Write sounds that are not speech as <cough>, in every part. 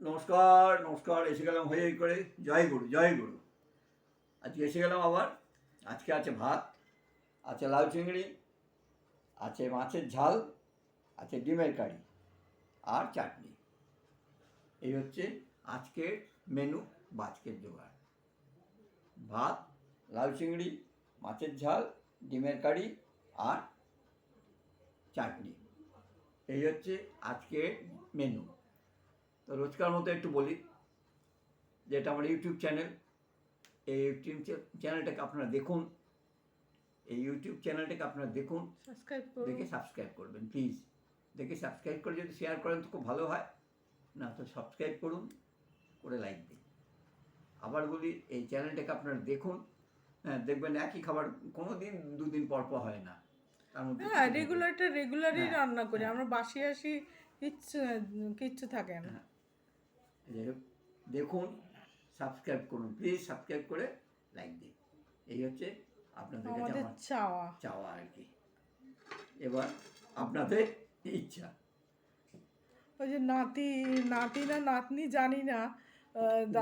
নমস্কার নমস্কার, এসে গেলাম হয়ে করে। জয় গুরু জয় গুরু। আজকে এসে গেলাম আবার। আজকে আছে ভাত, আছে লাউ চিংড়ি, আছে মাছের ঝাল, আছে ডিমের কারি আর চাটনি। এই হচ্ছে আজকের মেনু বা জোগাড়। ভাত, লাউ চিংড়ি, মাছের ঝাল, ডিমের কারি আর চাটনি। এই হচ্ছে আজকের মেনু তো রোজকার মতো একটু বলি যে এটা আমার ইউটিউব চ্যানেল এই ইউটিউব চ্যানেলটাকে আপনারা দেখুন এই ইউটিউব চ্যানেলটাকে আপনারা দেখুন সাবস্ক্রাইব করুন। দেখে সাবস্ক্রাইব করবেন প্লিজ দেখে সাবস্ক্রাইব করে যদি শেয়ার করেন তো খুব ভালো হয় না তো সাবস্ক্রাইব করুন করে লাইক দিন। আবার বলি এই চ্যানেলটাকে আপনারা দেখুন হ্যাঁ দেখবেন একই খাবার কোনো দিন দুদিন পর পর হয় না। তার হ্যাঁ রেগুলারটা রেগুলারই হ্যাঁ, রান্না করি। হ্যাঁ। আমরা বাসি আসি কিচ্ছু কিচ্ছু থাকে না। হ্যাঁ। দেখুন সাবস্ক্রাইব করুন। প্লিজ সাবস্ক্রাইব করে লাইক দিন। এই হচ্ছে আপনাদের কাছে আমার চাওয়া। চাওয়া আর কি। এবার আপনাদের ইচ্ছা। ওই যে নাতি নাতি না নাতনি জানি না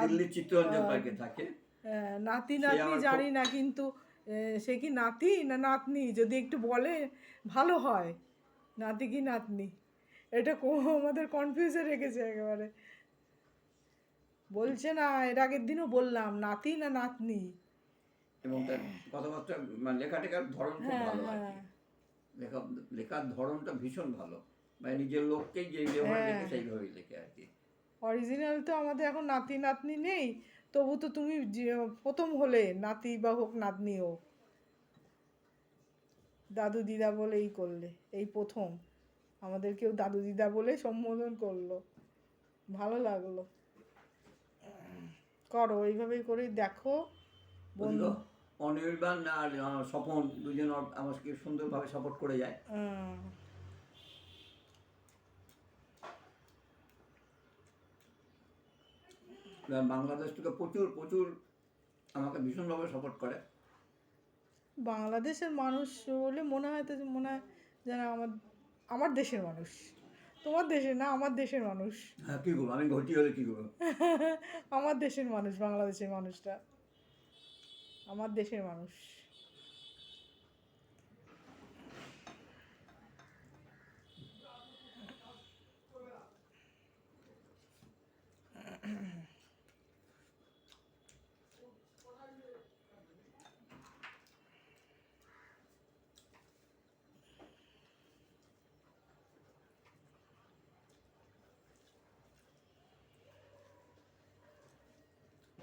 দিল্লির চিত্তরঞ্জন পার্কে থাকে। আহ, নাতি নাতনি জানি না কিন্তু সে কি নাতি না নাতনি? যদি একটু বলে ভালো হয়। নাতি কি নাতনি? এটা আমাদের কনফিউজে রেখেছে একেবারে। বলছে না এর আগের দিনও বললাম নাতি না নাতনি? এবং তার কথাবার্তা মানে লেখা ধরন খুব হ্যাঁ ভালো আর হ্যাঁ। কি। লেখা লেখার ধরনটা ভীষণ ভালো। মানে নিজের লোককেই যে হ্যাঁ। লেখে সেইভাবেই লেখে আর কি। অরিজিনাল তো আমাদের এখন নাতি নাতনি নেই তবু তো তুমি যে- প্রথম হলে নাতি বা হোক নাতনি হোক দাদু দিদা বলেই করলে এই প্রথম। আমাদের কেউ দাদু দিদা বলে সম্বোধন করল। ভালো লাগল। করো এইভাবেই করে দেখো। বুঝলো? অনির্বাণ আর স্বপন দুজন আমাকে সুন্দরভাবে সাপোর্ট করে যায়। বাংলাদেশ থেকে প্রচুর প্রচুর আমাকে ভীষণভাবে সাপোর্ট করে। বাংলাদেশের মানুষ বলে মনে হয় তো মনে হয় যেন আমার আমার দেশের মানুষ। তোমার দেশের না আমার দেশের মানুষ। হ্যাঁ কী করব? আমি ঘটি হলে কী করব? <laughs> আমার দেশের মানুষ বাংলাদেশের মানুষটা। আমার দেশের মানুষ।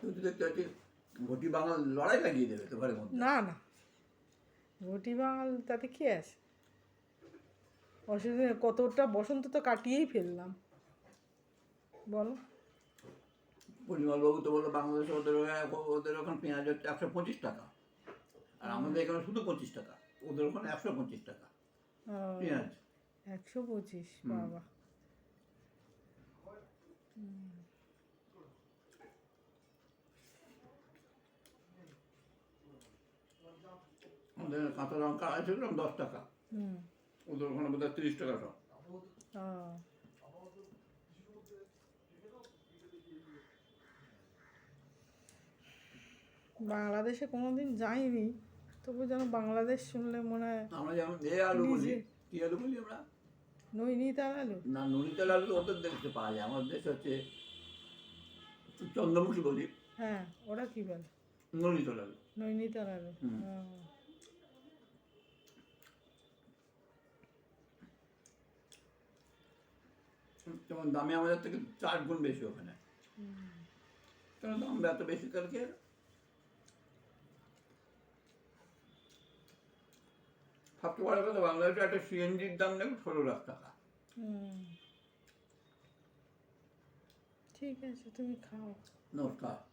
তুই দেখতে পাচ্ছি ঘটি বাঙাল লড়াই লাগিয়ে দেবে তো ঘরের মধ্যে। না না। ঘটি বাঙাল তাতে কি আছে? অসুবিধা কতটা বসন্ত তো কাটিয়েই ফেললাম। বলো। পরিমল বাবু তো বলল বাংলাদেশে ওদের ওদের ওখানে পেঁয়াজ হচ্ছে একশো পঁচিশ টাকা। আর আমাদের এখানে শুধু পঁচিশ টাকা। ওদের ওখানে একশো পঁচিশ টাকা। পেঁয়াজ। একশো পঁচিশ বাবা। কাঁচা লঙ্কা আড়াইশো গ্রাম দশ টাকা। ওদের ওখানে বোধ হয় তিরিশ টাকা সব। বাংলাদেশে কোনোদিন যাইনি তবু যেন বাংলাদেশ শুনলে মনে হয় আমরা যেমন এ আলু বলি কি আলু বলি আমরা? নৈনিতাল আলু। না ননিতাল আলু ওদের দেশে পাওয়া যায়। আমাদের দেশ হচ্ছে চন্দ্রমুখী বলি। হ্যাঁ ওরা কি বলে? ননিতাল আলু। নৈনিতাল আলু। যেমন দামে আমাদের থেকে চার গুণ বেশি ওখানে। কেন দাম এত বেশি কালকে সবচেয়ে বড় কথা বাংলাদেশে একটা সিএনজির দাম নেই ষোলো লাখ টাকা। ঠিক আছে তুমি খাও। নমস্কার।